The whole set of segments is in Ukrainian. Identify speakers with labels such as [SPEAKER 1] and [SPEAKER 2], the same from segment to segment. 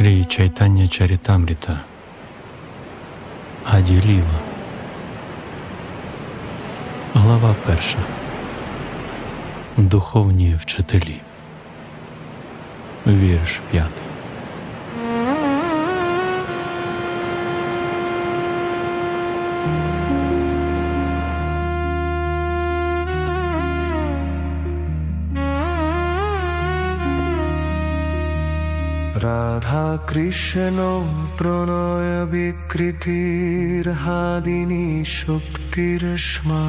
[SPEAKER 1] Шрі Чайтанья Чаритамрита Аді Глава перша. Духовні вчителі. Вірш п'ятий
[SPEAKER 2] রাধা কৃষ্ণ প্রণয় বিকৃতির হাদিনী শক্তির স্মা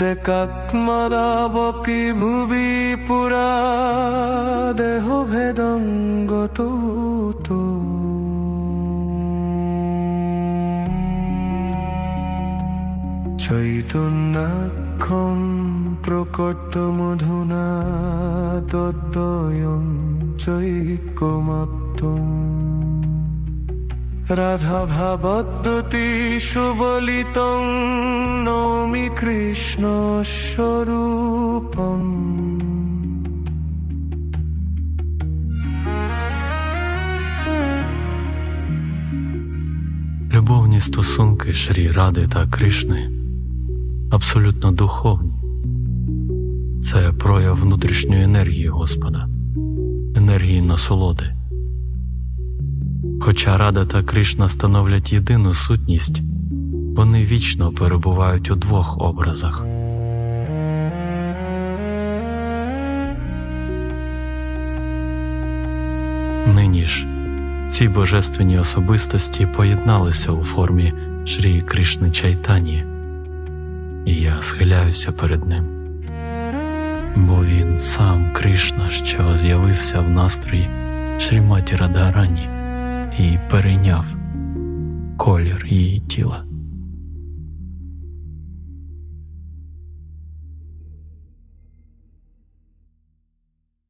[SPEAKER 2] দেকাত্মদাবকি ভুবি পুরা দেহ ভেদঙ্গত চৈতন্যাক্ষম प्रकटमधुना तद्वयं चैकमत्वम् राधाभावद्युति सुबलितं नौमि कृष्णस्वरूपम्
[SPEAKER 1] Любовні стосунки Шрі Ради та Кришни абсолютно духовні. Це прояв внутрішньої енергії Господа, енергії насолоди. Хоча Рада та Кришна становлять єдину сутність, вони вічно перебувають у двох образах. Нині ж ці божественні особистості поєдналися у формі Шрі Кришни Чайтані, і я схиляюся перед ним, бо він сам Кришна, що з'явився в настрої Шріматі Радарані і перейняв колір її тіла.